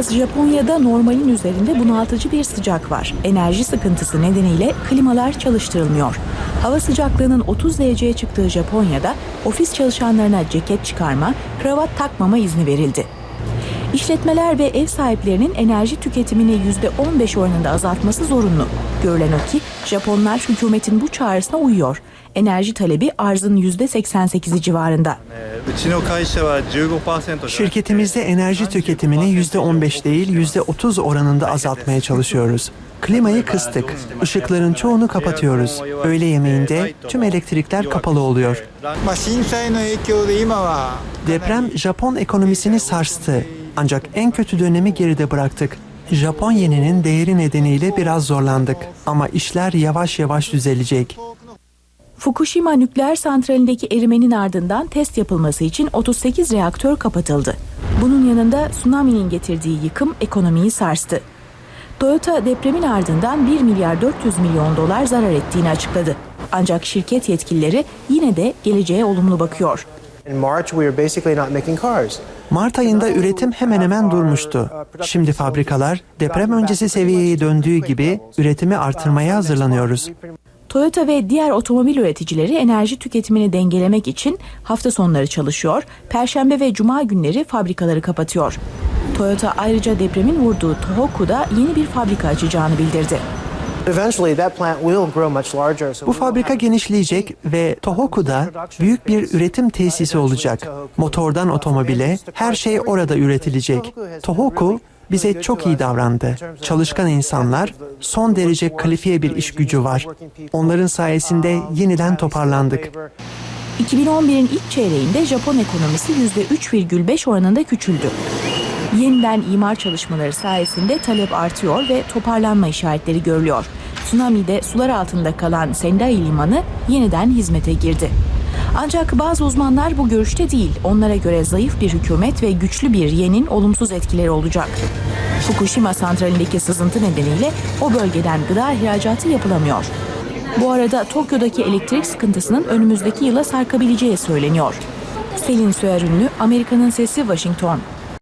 yaz Japonya'da normalin üzerinde bunaltıcı bir sıcak var. Enerji sıkıntısı nedeniyle klimalar çalıştırılmıyor. Hava sıcaklığının 30 dereceye çıktığı Japonya'da ofis çalışanlarına ceket çıkarma, kravat takmama izni verildi. İşletmeler ve ev sahiplerinin enerji tüketimini %15 oranında azaltması zorunlu. Görülen o ki Japonlar hükümetin bu çağrısına uyuyor. Enerji talebi arzın %88'i civarında. Şirketimizde enerji tüketimini %15 değil %30 oranında azaltmaya çalışıyoruz. Klimayı kıstık. Işıkların çoğunu kapatıyoruz. Öğle yemeğinde tüm elektrikler kapalı oluyor. Deprem Japon ekonomisini sarstı. Ancak en kötü dönemi geride bıraktık. Japon yeninin değeri nedeniyle biraz zorlandık. Ama işler yavaş yavaş düzelecek. Fukushima nükleer santralindeki erimenin ardından test yapılması için 38 reaktör kapatıldı. Bunun yanında tsunami'nin getirdiği yıkım ekonomiyi sarstı. Toyota depremin ardından 1 milyar 400 milyon dolar zarar ettiğini açıkladı. Ancak şirket yetkilileri yine de geleceğe olumlu bakıyor. In March, we were basically not making cars. Mart ayında üretim hemen hemen durmuştu. Şimdi fabrikalar deprem öncesi seviyeye döndüğü gibi üretimi artırmaya hazırlanıyoruz. Toyota ve diğer otomobil üreticileri enerji tüketimini dengelemek için hafta sonları çalışıyor, perşembe ve cuma günleri fabrikaları kapatıyor. Toyota ayrıca depremin vurduğu Tohoku'da yeni bir fabrika açacağını bildirdi. Eventually, that plant will grow much larger. So Bu fabrika genişleyecek ve Tohoku'da büyük bir üretim tesisi olacak. Motordan otomobile her şey orada üretilecek. Tohoku bize çok iyi davrandı. Çalışkan insanlar, son derece kalifiye bir iş gücü var. Onların sayesinde yeniden toparlandık. 2011'in ilk çeyreğinde Japon ekonomisi %3,5 oranında küçüldü. Yeniden imar çalışmaları sayesinde talep artıyor ve toparlanma işaretleri görülüyor. Tsunami'de sular altında kalan Sendai Limanı yeniden hizmete girdi. Ancak bazı uzmanlar bu görüşte değil. Onlara göre zayıf bir hükümet ve güçlü bir yenin olumsuz etkileri olacak. Fukushima santralindeki sızıntı nedeniyle o bölgeden gıda ihracatı yapılamıyor. Bu arada Tokyo'daki elektrik sıkıntısının önümüzdeki yıla sarkabileceği söyleniyor. Selin ünlü Amerika'nın Sesi Washington.